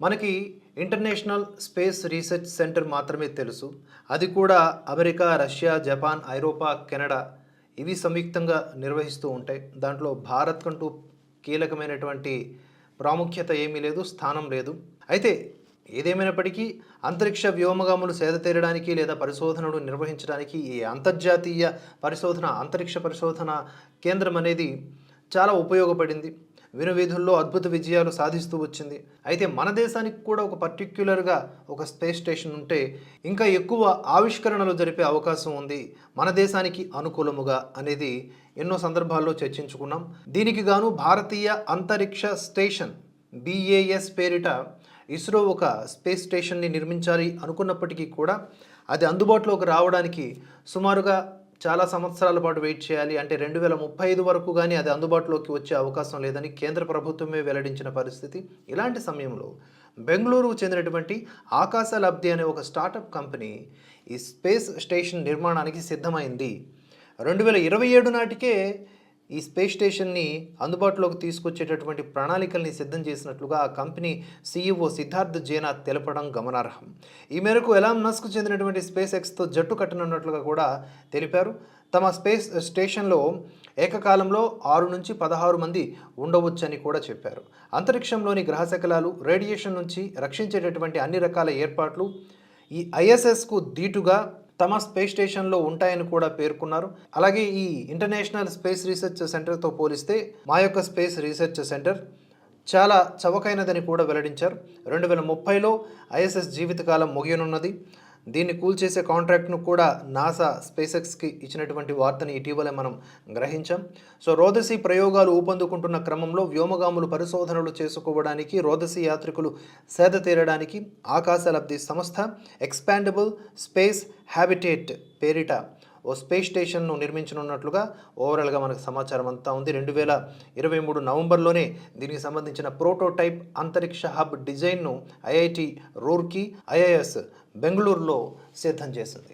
మనకి international space research centre మాత్రమే తెలుసు. అది కూడా అమెరికా రష్యా జపాన్ ఐరోపా కెనడా ఇవి సంయుక్తంగా నిర్వహిస్తూ ఉంటాయి. దాంట్లో భారత్ కంటూ కీలకమైనటువంటి ప్రాముఖ్యత ఏమీ లేదు స్థానం లేదు. అయితే ఏదేమైనప్పటికీ అంతరిక్ష వ్యోమగాములు సేద తీరడానికి లేదా పరిశోధనలు నిర్వహించడానికి ఈ అంతర్జాతీయ పరిశోధన అంతరిక్ష పరిశోధన కేంద్రం అనేది చాలా ఉపయోగపడింది. వినువీధుల్లో అద్భుత విజయాలు సాధిస్తూ వచ్చింది. అయితే మన దేశానికి కూడా ఒక పర్టిక్యులర్గా ఒక స్పేస్ స్టేషన్ ఉంటే ఇంకా ఎక్కువ ఆవిష్కరణలు జరిపే అవకాశం ఉంది. మన దేశానికి అనుకూలముగా అనేది ఎన్నో సందర్భాల్లో చర్చించుకున్నాం. దీనికి గాను భారతీయ అంతరిక్ష స్టేషన్ బిఏఎస్ పేరిట ఇస్రో ఒక స్పేస్ స్టేషన్ని నిర్మించాలి అనుకున్నప్పటికీ కూడా అది అందుబాటులోకి రావడానికి సుమారుగా చాలా సంవత్సరాల పాటు వెయిట్ చేయాలి. అంటే రెండు వేల ముప్పై ఐదు వరకు కానీ అది అందుబాటులోకి వచ్చే అవకాశం లేదని కేంద్ర ప్రభుత్వమే వెల్లడించిన పరిస్థితి. ఇలాంటి సమయంలో బెంగళూరుకు చెందినటువంటి ఆకాశ లబ్ధి అనే ఒక స్టార్టప్ కంపెనీ ఈ స్పేస్ స్టేషన్ నిర్మాణానికి సిద్ధమైంది. రెండు వేల ఇరవై ఏడు నాటికే ఈ స్పేస్ స్టేషన్ని అందుబాటులోకి తీసుకొచ్చేటటువంటి ప్రణాళికల్ని సిద్ధం చేసినట్లుగా ఆ కంపెనీ సీఈఓ సిద్ధార్థ్ జేనా తెలపడం గమనార్హం. ఈ మేరకు ఎలాన్ మస్క్ చెందినటువంటి స్పేస్ ఎక్స్తో జట్టు కట్టనున్నట్లుగా కూడా తెలిపారు. తమ స్పేస్ స్టేషన్లో ఏకకాలంలో ఆరు నుంచి పదహారు మంది ఉండవచ్చని కూడా చెప్పారు. అంతరిక్షంలోని గ్రహశకలాలు రేడియేషన్ నుంచి రక్షించేటటువంటి అన్ని రకాల ఏర్పాట్లు ఈ ఐఎస్ఎస్కు దీటుగా తమ స్పేస్ స్టేషన్లో ఉంటాయని కూడా పేర్కొన్నారు. అలాగే ఈ ఇంటర్నేషనల్ స్పేస్ రీసెర్చ్ సెంటర్తో పోలిస్తే మా యొక్క స్పేస్ రీసెర్చ్ సెంటర్ చాలా చవకైనదని కూడా వెల్లడించారు. రెండు వేల ముప్పైలో ఐఎస్ఎస్ జీవితకాలం ముగియనున్నది. దీన్ని కూల్చేసే కాంట్రాక్ట్ను కూడా నాసా స్పేసెక్స్కి ఇచ్చినటువంటి వార్తని ఇటీవలే మనం గ్రహించాం. సో రోదసి ప్రయోగాలు ఊపందుకుంటున్న క్రమంలో వ్యోమగాములు పరిశోధనలు చేసుకోవడానికి రోదసి యాత్రికులు సేద తీరడానికి ఆకాశ లబ్ధి సంస్థ ఎక్స్పాండబుల్ స్పేస్ హ్యాబిటేట్ పేరిట ఓ స్పేస్ స్టేషన్ను నిర్మించనున్నట్లుగా ఓవరాల్గా మనకు సమాచారం అంతా ఉంది. రెండు వేల ఇరవై మూడు నవంబర్లోనే దీనికి సంబంధించిన ప్రోటోటైప్ అంతరిక్ష హబ్ డిజైన్ను ఐఐటి రూర్కి ఐఐఎస్ బెంగళూరులో సిద్ధం చేసింది.